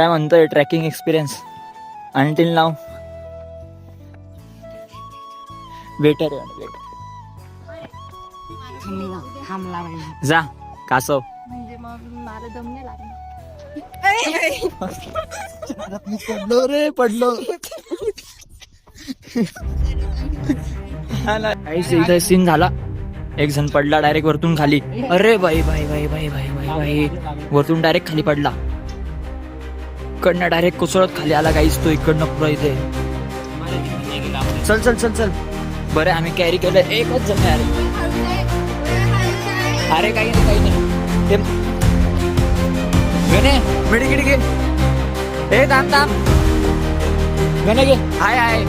काय म्हणतोय? Trekking experience until now better जा कासव. म्हणजे मग मला दम नाही पडलो रे पडलो इथं सीन झाला. एक जण पडला डायरेक्ट वरतून खाली. अरे बाई बाई बाई बाई बाई बाई बाई. वरतून डायरेक्ट खाली पडला. इकडनं डायरेक्ट कोसळत खाली. आला काहीच तो इकडनं पुरा इथे. चल चल चल चल. बरं आम्ही कॅरी केलं एकच जण आहे. अरे अरे काही नाही काही नाही. ते गणे मेडिकिट घे ए थांब थांब. गणे घे हाय हाय.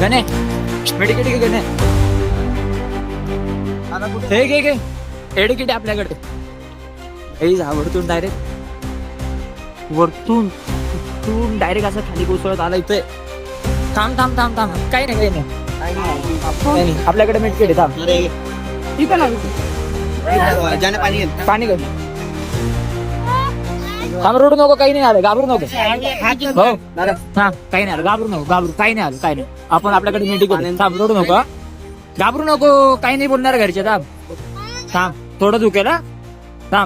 गणे. मेडिकिट घे गणे. हे घे घे. एडिकिट आपल्याकडे. हे आवडतून डायरेक्ट वरतून वरतून डायरेक्ट असं खाली कोसळत आला इथे. थांब थांब थांब थांब. काही नाही काही नाही. काही नाही. आपल्याकडे मेडिकिट आहे थांब. ती पण आली. पाणी घे. थांब रडू नको काही नाही आलं. घाबरू नको. हो. हा काही नाही आलं. घाबरू नको घाबरू. काही नाही आलं काही नाही. आपण आपल्याकडे मीटिंग करू थांब रडू नको. घाबरू नको. काही नाही बोलणार घरचे थांब. थांब. थोडं दुखेल हा.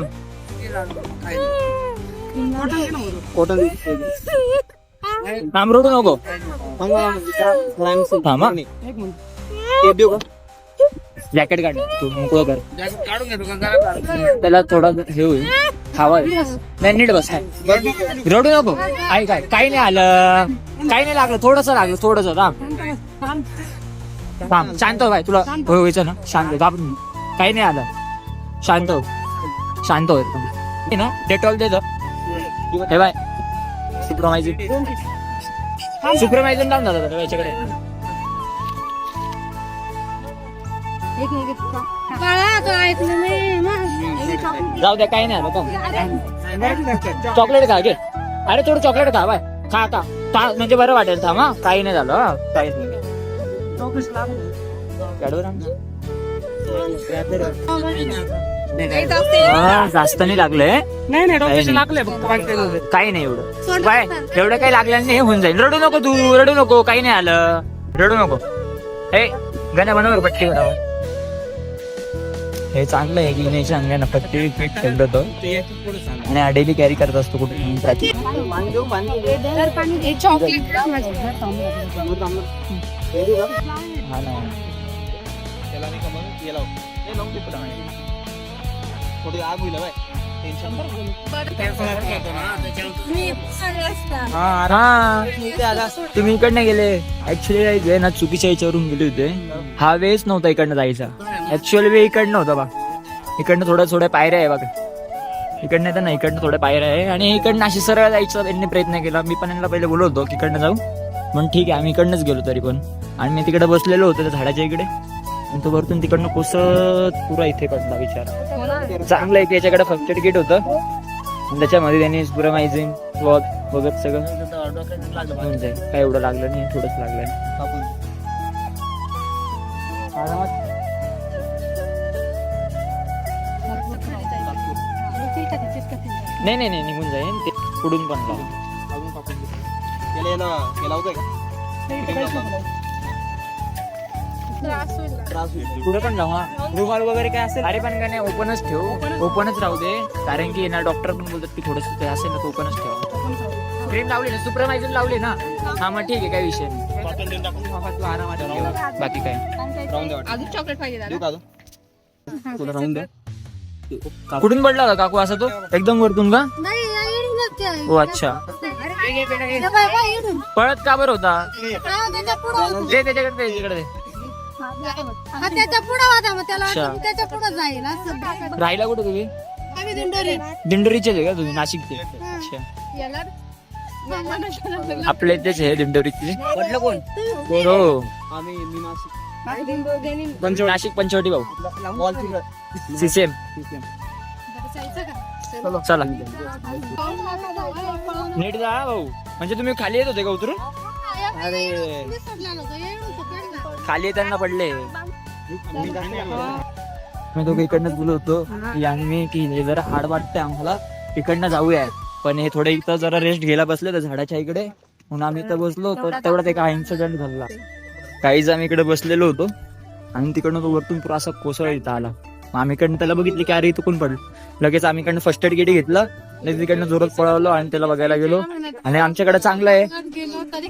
थांब थांब रडू नको थांब एक मिनिट. जॅकेट काढ तू मोकळं कर त्याला थोडं हे होईल हवा. नाही नीट बस रडू नको ऐक काय काही नाही आलं काही नाही लागलं थोडस लागलं थोडस थांब थांब शांत हो बाय तुला होय व्हायचं ना शांत हो. काही नाही आलं शांत हो शांत हो एकदम. हे ना डेटॉल देतो हे बाय. सुप्रमायझिन सुप्रमायझिन लावून जातात याच्याकडे. बाळा तो ऐकलं नाही. मग. जाऊ द्या काही नाही आलं. चॉकलेट खा घे. अरे थोडं चॉकलेट खा बाय. खा खा खा, म्हणजे बरं वाटेल थांब हा. काही नाही झालं हा. काहीच नाही. हा, जास्त नाही लागलंय नाही नाही काही डॉक्टरचे नाही. लागले फक्त बाकी काही नाही. एवढं. बाय एवढं काही लागलं नाही हे होऊन जाईल. रडू नको तू रडू नको काही नाही आलं. रडू नको. हे गाण्या बनवर पट्टी बरोबर हे चांगलं आहे की नाही अंगाने पट्टी पीठ ठेवलं होतं आणि हा डेली कॅरी करत असतो कुठे प्राची. हे चॉकलेट हा ना हा तुम्ही इकडनं गेले. ऍक्च्युली वे ना चुकीच्या याच्यावरून गेले होते. हा वेच नव्हता इकडनं जायचा. ऍक्च्युअली वे इकडनं होता बा. इकडनं थोड्या थोड्या पायऱ्या आहे बघा. इकडनं येतं ना इकडनं थोड्या पायऱ्या आहे. आणि इकडनं अशी सरळ जायचं त्यांनी प्रयत्न केला. मी पण यांना पहिले बोलत होतो की इकडनं जाऊ. पण ठीक आहे आम्ही इकडनंच गेलो तरी पण. आणि मी तिकडे बसलेलो होतो त्या झाडाच्या इकडे. तो वरतून तिकडनं कोसत पुरा इथे पडला विचार चांगलं आहे की याच्याकडे फर्स्ट एड किट होतं. आणि त्याच्यामध्ये त्यांनी सुरमायझिन वॉक वगैरे सगळं होऊन जाईल. काय एवढं लागलं नाही थोडंच लागलं नाही. नाही नाही निघून जाईल. ते पुढून पण पुढे पण जाऊ हा. रुमाल वगैरे काय असेल? अरे पण काय नाही ओपनच ठेव. ओपनच राहू दे. कारण की ना डॉक्टर पण बोलतात की थोडस ते असेल ना ओपनच ठेव. क्रीम लावली ना सुप्रमायझर लावली ना? हा मग ठीक आहे काय विषय नाही. बाकी काय? अजून चॉकलेट पाहिजे दादा. तुला राहून दे. कुठून पडला होता काकू असा तो? एकदम वरतून का. हो अच्छा. पळत का बरं होता. दे त्याच्याकडे दे त्याच्याकडे. हा, त्याच्या पुढं मग त्याला अच्छा. त्याच्या पुढं जाईल असं राहिला कुठे तुम्ही? आम्ही दिंडोरी. दिंडोरीचे आहे का तुम्ही नाशिकचे? अच्छा. याला. आपल्या इथेच आहे दिंडोरीचे. पडलं कोण? हो? पंचवटी. नाशिक पंचवटी भाऊ. सीसीएम? चला. नीट जा हा भाऊ. म्हणजे तुम्ही खाली येत होते का उतरून? अरे. खाली येताना पडले. मी तो इकडनं बोलत होतो. की मी की हे जरा हाड वाटतंय आम्हाला. इकडनं जाऊया पण हे थोडे इथं जरा रेस्ट घ्यायला बसले तर झाडाच्या इकडे. म्हणून आम्ही इथं बसलो तर तेवढ्यात एक इन्सिडेंट झाला काहीच आम्ही इकडे बसलेलो होतो. आणि तिकडनं तो वरतून पुरा असा कोसळ इथं आला. आम्ही इकडनं त्याला बघितलं की अरे इथं कोण पडलं? लगेच आम्ही इकडनं फर्स्ट एड किट घेतलं. लगेच तिकडनं जोरात पळवलो आणि त्याला बघायला गेलो. आणि आमच्याकडे चांगलं आहे.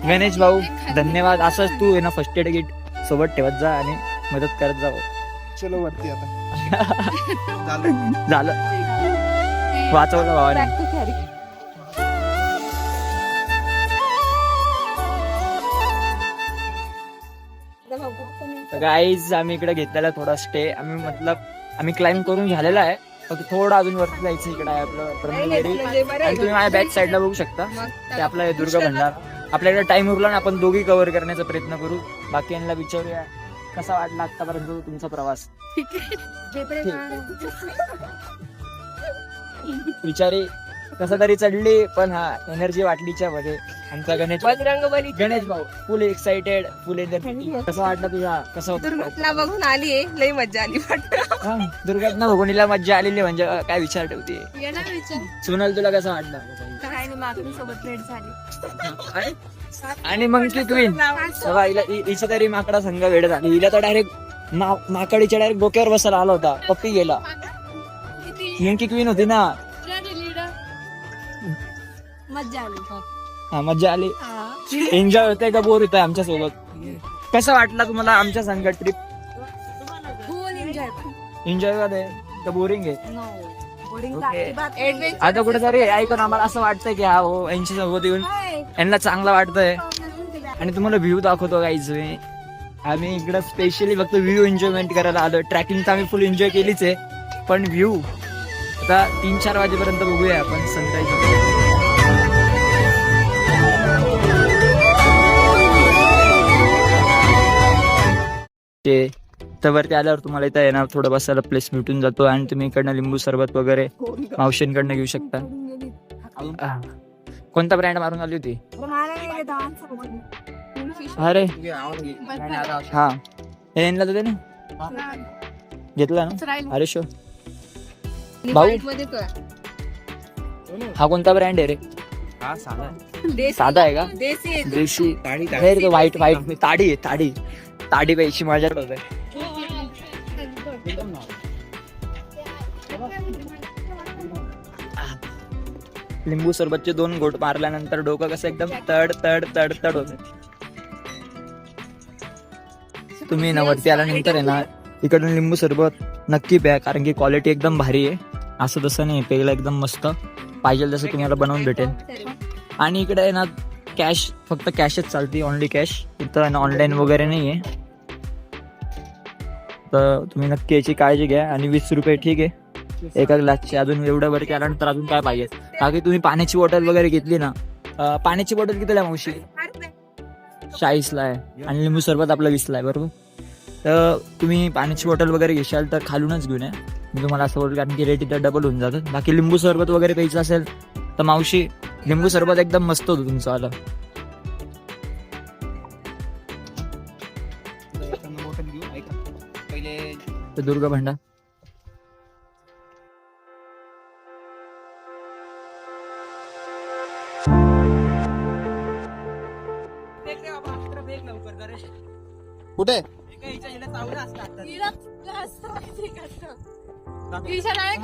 गणेश भाऊ धन्यवाद. असंच तू आहे ना फर्स्ट एड किट सोबत ठेवत जा आणि मदत करत जा चलो वरती आता. झालं. झालं वाचवलं भावाने. गाईज आम्ही इकडे घेतलेला थोडा स्टे आम्ही मतलब आम्ही क्लाइंब करून झालेला आहे. फक्त थोडं अजून वरती जायचं इकडे आहे आपलं आणि तुम्ही माझ्या बॅक साईडला बघू शकता. ते आपलं दुर्गा भंडार. आपल्याकडे टाइम उरला ना आपण दोघी कव्हर करण्याचा प्रयत्न करू. बाकी यांना विचारूया कसा वाटला आतापर्यंत तुमचा प्रवास? विचारे कसा तरी चढली पण हा एनर्जी वाटलीच्या मध्ये. आमचा गणेश बजरंग बली गणेश भाऊ फुल एक्साइटेड फुल एनर्जी कसा वाटला तुझा? कसा होता? दुर्घटना बघून आली लई मजा आली वाटत. हा, दुर्घटना भोगणीला मज्जा आलेली म्हणजे काय विचार. ठेवते सोनल तुला कसं वाटलं? मागणी सोबत भेट झाली. आणि- मग ती क्वीन हिची तरी माकडा संघ वेळ झाली हिला तर डायरेक्ट माकडीच्या डायरेक्ट डोक्यावर बसायला आला होता पप्पी गेला. यांची क्वीन होती ना. मज्जा आली. हा मज्जा आली. हा. एन्जॉय होतंय का बोर होतंय आमच्यासोबत कसं वाटलं तुम्हाला आमच्या संघ ट्रिप एन्जॉय का बोरिंग आहे? आता कुठेतरी ऐकून आम्हाला असं वाटतंय की हा हो यांच्या सोबत येऊन यांना चांगलं वाटतंय. आणि तुम्हाला व्ह्यू दाखवतो काहीच मी. आम्ही इकडं स्पेशली फक्त व्ह्यू एन्जॉयमेंट करायला आलो ट्रॅकिंग तर आम्ही फुल एन्जॉय केलीच आहे. पण व्ह्यू आता तीन चार वाजेपर्यंत बघूया आपण सनराईज ते तर वरती आल्यावर तुम्हाला इथं येणार थोडं बसायला प्लेस भेटून जातो आणि तुम्ही इकडनं लिंबू सरबत वगैरे मावशींकडनं घेऊ शकता. हा. कोणता ब्रँड मारून आली होती? अरे. हा. हे यांना तर दे ना. घेतला ना? अरे शो. भाऊ. हा कोणता ब्रँड आहे रे? साधा. आहे का. देशी हे रे व्हाईट व्हाईट ताडी. आहे ताडी. ताडी मजा होते लिंबू सरबतचे दोन गोट मारल्यानंतर डोकं कसं एकदम तड तड तड तड होते. तुम्ही ना वरती आल्यानंतर आहे ना इकडून लिंबू सरबत नक्की प्या कारण की क्वालिटी एकदम भारी आहे. असं तसं नाही प्यायला एकदम मस्त. पाहिजे तसं तुम्हाला बनवून भेटेल. आणि इकडे आहे ना कॅश फक्त कॅशच चालते ओनली कॅश इथं ऑनलाईन वगैरे नाही आहे तर तुम्ही नक्की याची काळजी घ्या आणि वीस रुपये ठीक आहे. एका ग्लासची अजून एवढं वर केल्यानंतर अजून काय पाहिजे. बाकी तुम्ही पाण्याची बॉटल वगैरे घेतली ना पाण्याची बॉटल कितीला आहे मावशी? चाळीसला आहे. आणि लिंबू सरबत आपला वीसला आहे बरोबर? तर तुम्ही पाण्याची बॉटल वगैरे घेशाल तर खालूनच घेऊन या. मी तुम्हाला असं बोलतो कारण की रेट इथं डबल होऊन जातं बाकी लिंबू सरबत वगैरे प्यायचं असेल तर मावशी लिंबू सरबत एकदम मस्त होतं तुमचं आलं. तर दुर्गा भांडा कुठे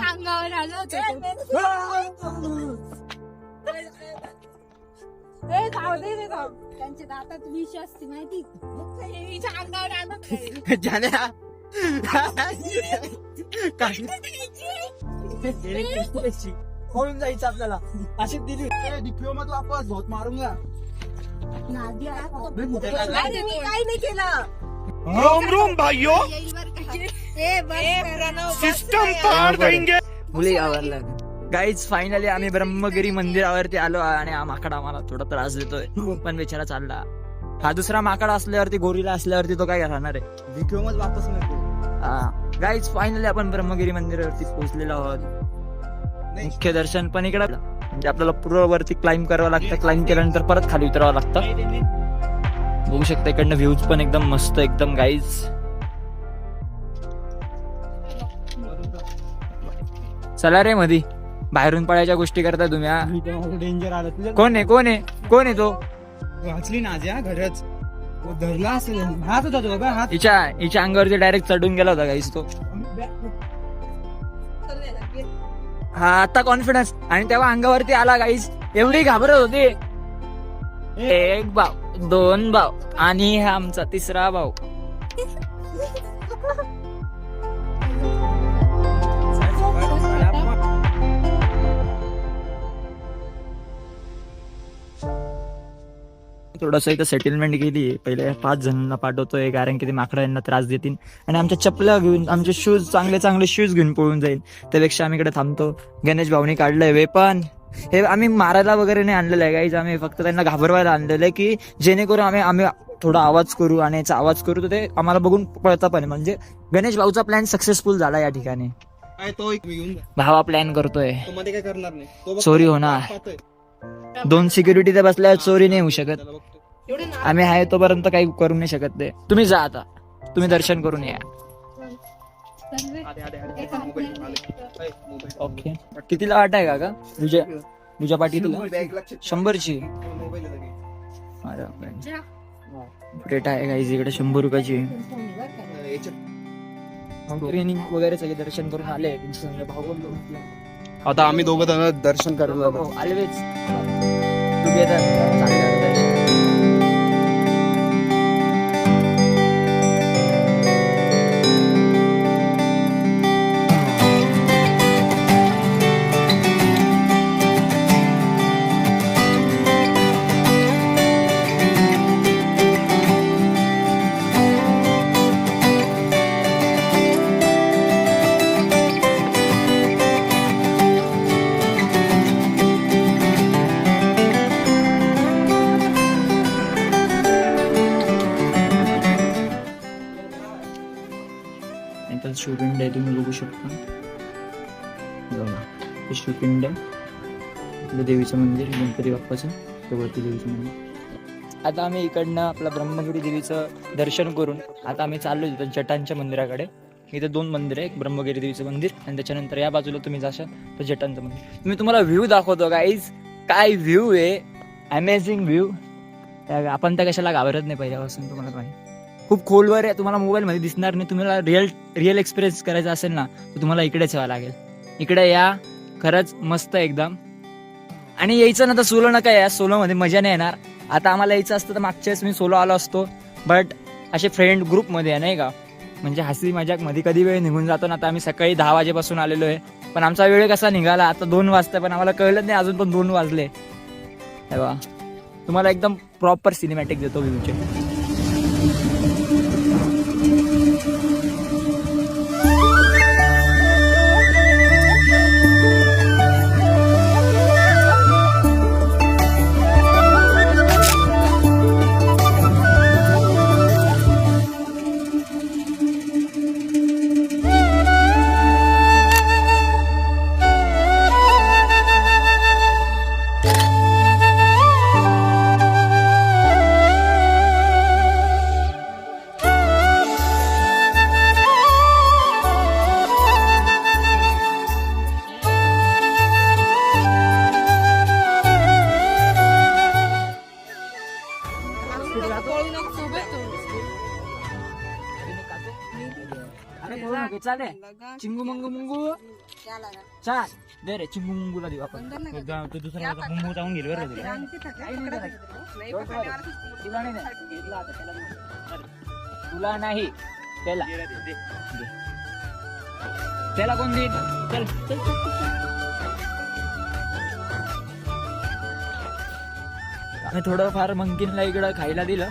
अंगावर आलं होतं. त्यांच्या दातात विष असते माहिती हिच्या अंगावर आलं. जाण्या होऊन जायचं आपल्याला अशी दिली डिप्लोमा तू आपण झोत मारून घ्या आला. नाही केलं रोम रोम भाइयों सिस्टम पार देंगे मुली आवरला गाईज फायनली आम्ही ब्रह्मगिरी मंदिरावरती आलो आणि हा माकडा आम्हाला थोडा त्रास देतोय पण बिचारा चालला हा दुसरा माकडा असल्यावरती गोरीला असल्यावरती तो काय राहणार आहे वापस मिळतो गाईज फायनली आपण ब्रह्मगिरी मंदिरावरती पोहोचलेलो आहोत. मुख्य दर्शन पण इकडे. म्हणजे आपल्याला पूर्ण वरती क्लाइंब करावं लागतं. क्लाइंब केल्यानंतर परत खाली उतरावं लागतं. बघू शकता इकडनं व्ह्यूज पण एकदम मस्त एकदम गाईज चला रे मधी. बाहेरून पळायच्या गोष्टी करता तुम्ही? डेंजर आलं. कोण आहे कोण आहे? कोण आहे तो? वाचली ना आज या घरच. धरला असेल हात होता तो बाबा हात. हिच्या हिच्या अंगावरती डायरेक्ट चढून गेला होता गाईस तो. हा आता कॉन्फिडन्स आणि तेव्हा अंगावरती आला गाईस एवढी घाबरत होती. एक भाव दोन भाव आणि हा आमचा तिसरा भाऊ थोडंसं इथं सेटलमेंट केली. पहिले पाच जणांना पाठवतोय कारण की ते माकडं यांना त्रास देतील. आणि आमच्या चपल्या घेऊन आमचे शूज चांगले चांगले शूज घेऊन पळून जाईल. त्यापेक्षा आम्ही इकडे थांबतो. गणेश भाऊनी काढलंय वेपन. हे आम्ही मारायला वगैरे नाही आणलेलं आहे गाईज आम्ही फक्त त्यांना घाबरवायला आणलेलं आहे की जेणेकरून आम्ही आम्ही थोडा आवाज करू आणि याचा आवाज करू तर ते आम्हाला बघून पळता पण. म्हणजे गणेश भाऊचा प्लॅन सक्सेसफुल झाला या ठिकाणी. तो भावा प्लॅन करतोय. तो मध्ये काय करणार नाही. तो बघ- चोरी होणार. दोन सिक्युरिटी तर बसल्या चोरी नाही होऊ शकत. आम्ही आहे तोपर्यंत काही करू नाही शकत ते. तुम्ही जा आता. तुम्ही दर्शन करून या. ओके. कितीला वाट आहे का तुझ्या तुझ्या पाठी तुला शंभरची. रेट आहे काही इकडे शंभर रुपयाची. ट्रेनिंग वगैरे सगळे दर्शन करून आले. आता आम्ही दोघं जण दर्शन करायला हो, always. Together. शिवपिंड आहे तुम्ही बघू शकता. बघा हे शिवपिंड आहे. इथलं देवीचं मंदिर गणपती बाप्पाचं वरती देवीचं मंदिर. आता आम्ही इकडनं आपलं ब्रह्मगिरी देवीचं दर्शन करून आता आम्ही चाललो तिथं जटांच्या मंदिराकडे. इथं दोन मंदिर आहे एक ब्रह्मगिरी देवीचं मंदिर आणि त्याच्यानंतर या बाजूला तुम्ही जाशाल तर जटांचं मंदिर. मी तुम्हाला व्ह्यू दाखवतो गाईज काय व्ह्यू आहे? अमेझिंग व्ह्यू आपण त्या कशाला घाबरत नाही पहिल्यापासून तुम्हाला माहिती. खूप खोलवर आहे तुम्हाला मोबाईलमध्ये दिसणार नाही. तुम्हाला रिअल रिअल एक्सपिरियन्स करायचा असेल ना तर तुम्हाला इकडेच यावं लागेल. इकडे या खरंच मस्त एकदम. आणि यायचं ना तर सोलो नका या. सोलोमध्ये मजा नाही येणार. आता आम्हाला यायचं असतं तर मागच्या वेळेस मी सोलो आलो असतो. बट असे फ्रेंड ग्रुपमध्ये आहे नाही का? म्हणजे हसी मजाकमध्ये कधी वेळ निघून जातो ना आता आम्ही सकाळी दहा वाजेपासून आलेलो आहे. पण आमचा वेळ कसा निघाला? आता दोन वाजता पण आम्हाला कळलं नाही अजून पण दोन वाजले. तेव्हा तुम्हाला एकदम प्रॉपर सिनेमॅटिक देतो व्ह्यूचे चिंगू मंगू मुंगू चाल दे रे चिंगू मुंगूला देऊ आपण तो दुसरा मुंगू जाऊन गेलो बरं तुला तुला नाही त्याला देऊ. तुला नाही त्याला कोण देईल चल चल, चल, चल, चल. आम्ही थोडंफार मंकीनला इकडं खायला दिलं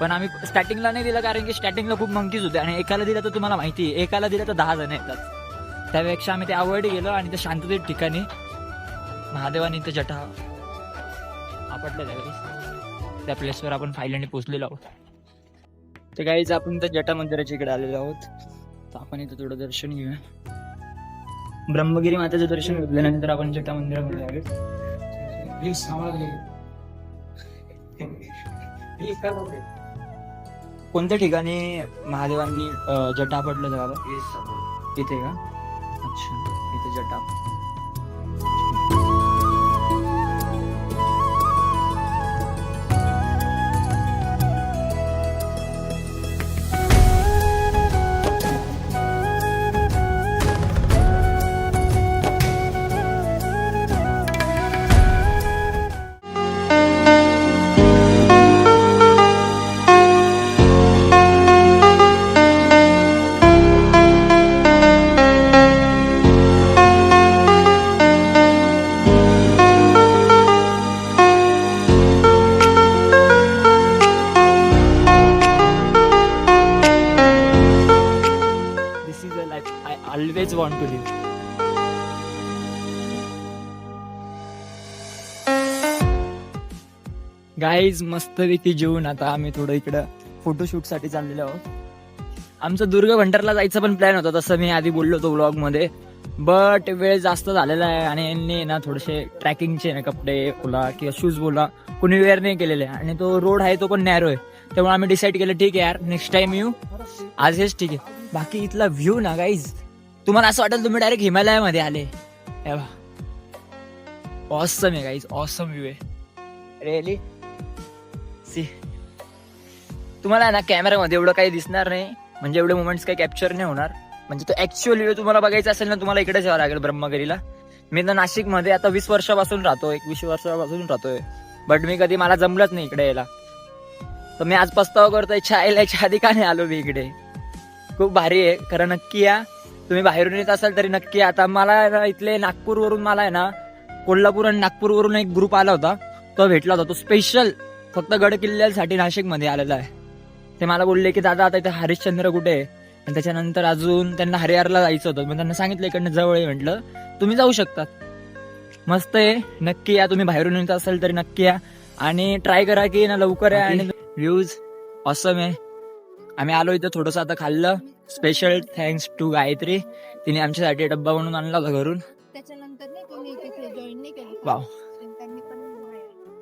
पण आम्ही स्टार्टिंगला नाही दिलं कारण की स्टार्टिंगला खूप मंकीज होते आणि एकाला दिलं तर तुम्हाला माहिती आहे एकाला दिलं तर दहा जण येतात त्यापेक्षा आम्ही ते अवॉइड गेलो आणि त्या शांततेत ठिकाणी महादेवाने ते जटा आपटलं त्यावेळेस त्या प्लेसवर आपण फायलंडी पोचलेलो आहोत तर काहीच आपण त्या जटा मंदिराच्या इकडे आलेलो आहोत तर आपण इथं थोडं दर्शन घेऊया ब्रह्मगिरी मातेचं दर्शन घेतल्यानंतर आपण जटा मंदिरामध्ये आले प्लीज कोणत्या ठिकाणी महादेवांनी जटा पडलं बाबा इथे का? अच्छा इथे जटा. गाईज मस्तपैकी जेवून आता आम्ही थोडं इकडं फोटोशूटसाठी चाललेलो आहोत. आमचं दुर्ग भंडारला जायचं पण प्लॅन होता तसं मी आधी बोललो होतो ब्लॉगमध्ये. बट वेळ जास्त झालेला आहे आणि यांनी ना थोडेसे ट्रॅकिंगचे ना कपडे बोला किंवा शूज बोला कोणी वेअर नाही केलेले. आणि तो रोड आहे तो पण नॅरो आहे. त्यामुळे आम्ही डिसाईड केलं ठीक आहे यार नेक्स्ट टाइम येऊ. आज हेच ठीक आहे. बाकी इथला व्ह्यू ना गाईज तुम्हाला असं वाटेल तुम्ही डायरेक्ट हिमालयामध्ये आले. ऑसम आहे गाईज ऑसम व्ह्यू आहे. Really see. तुम्हाला ना कॅमेरामध्ये एवढं काही दिसणार नाही. म्हणजे एवढे मुमेंट्स काही कॅप्चर नाही होणार. म्हणजे तो ऍक्च्युअल व्हिडिओ तुम्हाला बघायचा असेल ना तुम्हाला इकडेच यावं लागेल ब्रह्मगिरीला. मी तर नाशिकमध्ये आता वीस वर्षापासून राहतो एकवीस वर्षापासून राहतोय. बट मी कधी मला जमलंच नाही इकडे यायला. तर मी आज पस्तावा करतोय चायला यायच्या आधी का नाही आलो मी इकडे. खूप भारी आहे खरं नक्की या. तुम्ही बाहेरून येत असाल तरी नक्की या. आता मला इथले नागपूरवरून मला आहे ना कोल्हापूर आणि नागपूरवरून एक ग्रुप आला होता. तो भेटला होता तो स्पेशल फक्त गड किल्ल्यासाठी नाशिकमध्ये आलेला आहे. ते मला बोलले की दादा आता इथे हरिश्चंद्र कुठे आहे? आणि त्याच्यानंतर अजून त्यांना हरिहरला जायचं होतं. मी त्यांना सांगितलं इकडनं जवळ आहे म्हटलं तुम्ही जाऊ शकतात. मस्त आहे. नक्की या. तुम्ही बाहेरून येत असाल तरी नक्की या. आणि ट्राय करा की ना लवकर या आणि व्ह्यूज ऑसम आहे. आम्ही आलो इथं थोडंसं आता खाल्लं. Special thanks to Gayatri. तिने आमच्यासाठी डब्बा बनवून आणला होता घरून. त्याच्यानंतर नाही कोणी तिथे जॉईन नाही केलं. वाव.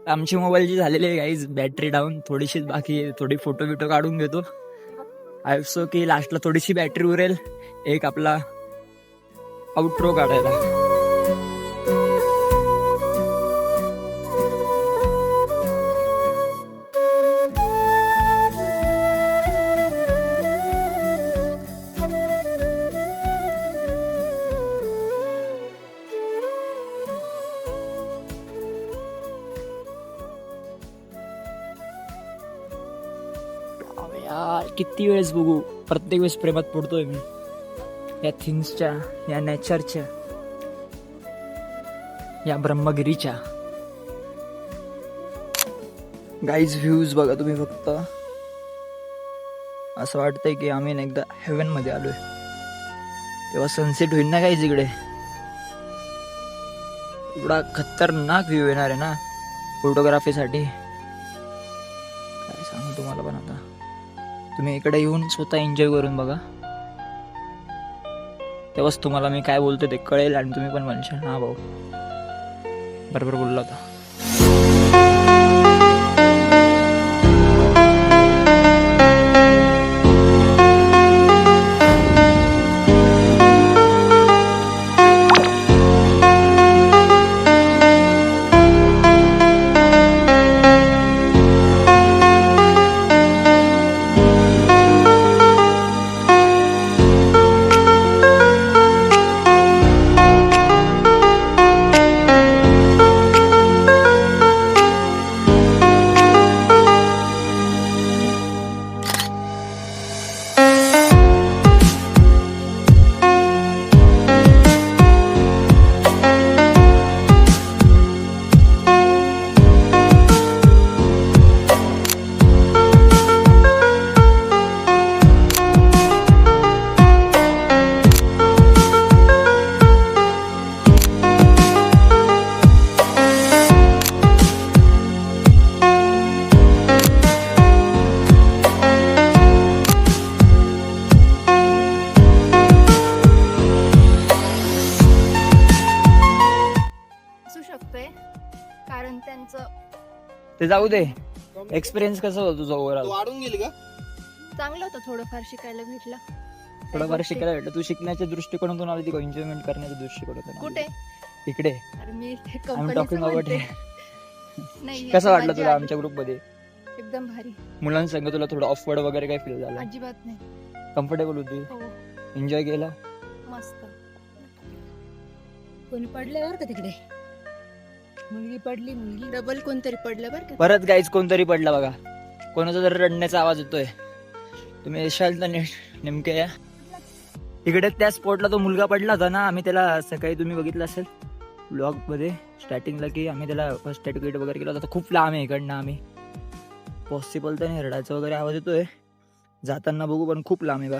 आमची मोबाईलची झालेली आहे गाईज बॅटरी डाऊन थोडीशीच बाकी थोडी फोटो बिटो काढून घेतो. आय सो की लास्टला थोडीशी बॅटरी उरेल. एक आपला आउट्रो काढायला. किती वेळेस बघू? प्रत्येक वेळेस प्रेमात पडतोय मी. या थिंग्सच्या या नेचरच्या या ब्रह्मगिरीच्या. गाईज व्ह्यूज बघा तुम्ही फक्त. असं वाटतंय की आम्ही एकदा हेवनमध्ये आलोय. तेव्हा सनसेट होईल ना गाईज इकडे? एवढा खतरनाक व्ह्यू येणार आहे ना फोटोग्राफीसाठी काय सांगू तुम्हाला पण? तुम्ही इकडे येऊन स्वतः एन्जॉय करून बघा. तेव्हाच तुम्हाला मी काय बोलतो ते कळेल आणि तुम्ही पण म्हणशाल हा भाऊ. बरोबर बोलला होता. जाऊ दे. एक्सपिरियन्स कसं होतं तुझं ओव्हरऑल वाढून गेली का? चांगलं होतं थोडंफार शिकायला भेटलं. थोडंफार शिकायला भेटलं. तू शिकण्याच्या दृष्टिकोनातून आली ती एन्जॉयमेंट करण्याच्या दृष्टिकोनातून. कुठे? इकडे. अरे मी टॉकिंग अबाउट. नाही कसं वाटलं तुला. आमच्या ग्रुपमध्ये? एकदम भारी. मुलांसंग तुला थोडं ऑफवर्ड वगैरे काय फील झालं? अजिबात नाही. कम्फर्टेबल होती? हो. एन्जॉय केलं? मस्त. कोणी पडले बरं का तिकडे? मुलगी पडली मुलगी डबल कोणतरी पडलं बरं का? परत गाईज कोणतरी पडला बघा. कोणाचा जर रडण्याचा आवाज येतोय. तुम्ही येशाल तर नेमके या. इकडे त्या स्पॉटला तो मुलगा पडला होता ना आम्ही त्याला सकाळी तुम्ही बघितलं असेल ब्लॉगमध्ये स्टार्टिंगला की आम्ही त्याला फर्स्ट एड किट वगैरे केला होता. खूप लांब आहे इकडनं आम्ही. पॉसिबल तर नाही रडायचा वगैरे आवाज येतोय. जाताना बघू पण खूप लांब आहे बा.